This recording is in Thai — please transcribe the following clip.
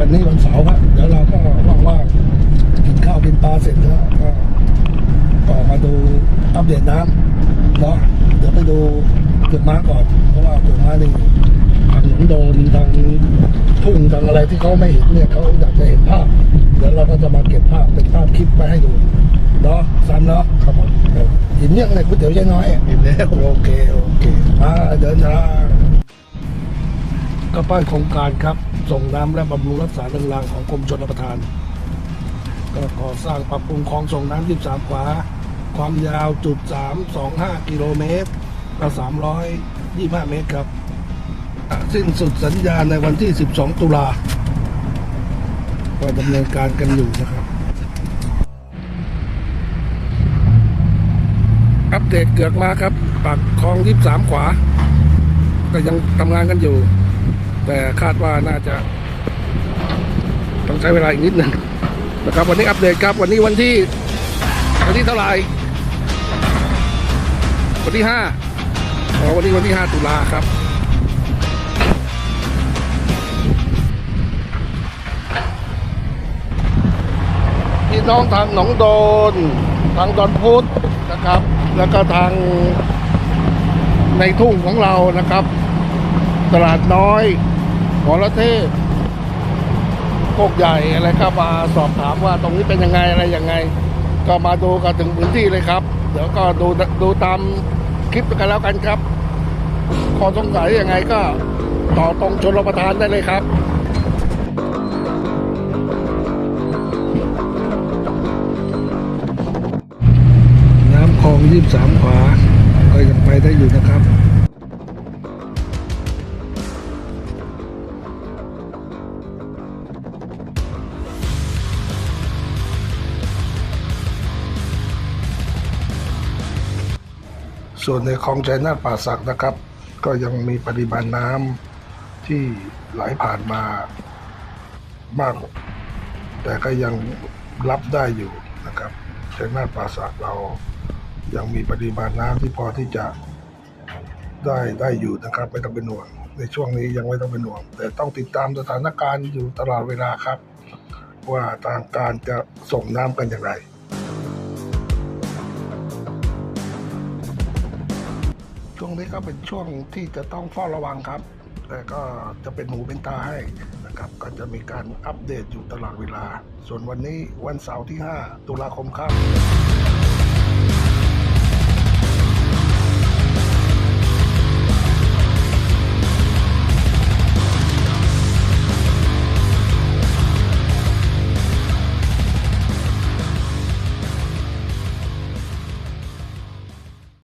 วันนี้วันเสาร์ครับเดี๋ยวเราก็ว่างๆกินข้าวกินปลาเสร็จแล้วก็ออกมาดูอัปเดตน้ำเนาะเดี๋ยวไปดูเกือกม้าก่อน เพราะว่าเกือกม้านี่ทางหนองโดนทางทุ่งทางอะไรที่เขาไม่เห็นเนี่ยเขาอยากจะเห็นภาพเดี๋ยวเราก็จะมาเก็บภาพเป็นภาพคลิปไปให้ดูเนาะซ้ำเนาะครับผมหินเนี่ยอะไรก๋วยเตี๋ยวยายน้อยเห็นแล้วโอเคโอเคมาเดินทางก็ป้ายโครงการครับ ส่งน้ำและบำรุงรักษาเรื่องรางของกรมชลประทาน ก็ก่อสร้างปรับปรุงคลองส่งน้ำ23ขวา ความยาวจุด325 กิโลเมตรก็325 เมตรครับ สิ้นสุดสัญญาในวันที่ 12 ตุลาก็ดำเนินการกันอยู่นะครับ อัปเดตเกือกมาครับ ปากคลองที่สามขวา ก็ยังทำงานกันอยู่ แต่คาดว่าน่าจะ ต้องใช้เวลาอีกนิดหนึ่งนะครับ วันนี้อัปเดตครับ วันนี้วันที่ วันที่เท่าไหร่วันที่ห้าอ๋อวันนี้วันที่ห้าตุลาครับพี่น้องทางหนองโดน ทางดอนพุธนะครับ แล้วก็ทางในทุ่งของเรานะครับ ตลาดน้อย หอระเทพโคกใหญ่อะไรครับมาสอบถามว่าตรงนี้เป็นยังไงอะไรยังไง ก็มาดูกันถึงพื้นที่เลยครับ เดี๋ยวก็ดูดูตามคลิปกันแล้วกันครับข้อสงสัยยังไงก็ต่อตรงชนรประทานได้เลยครับน้ำคลองยี่สามขวาก็ยังไปได้อยู่นะครับ ส่วนในคลองใจนาฏป่าสักนะครับ ก็ยังมีปริมาณน้ำที่ไหลผ่านมามาก แต่ก็ยังรับได้อยู่นะครับชัยนาทป่าสักเรายังมีปริมาณน้ำที่พอที่จะได้ได้อยู่นะครับไม่ต้องเป็นห่วง ในช่วงนี้ยังไม่ต้องเป็นห่วง แต่ต้องติดตามสถานการณ์อยู่ตลอดเวลาครับ ว่าทางการจะส่งน้ำกันอย่างไร ช่วงนี้ก็เป็นช่วงที่จะต้องเฝ้าระวังครับ แต่ก็จะเป็นหูเป็นตาให้นะครับ ก็จะมีการอัปเดตอยู่ตลอดเวลา ส่วนวันนี้วันเสาร์ที่ 5 ตุลาคมครับ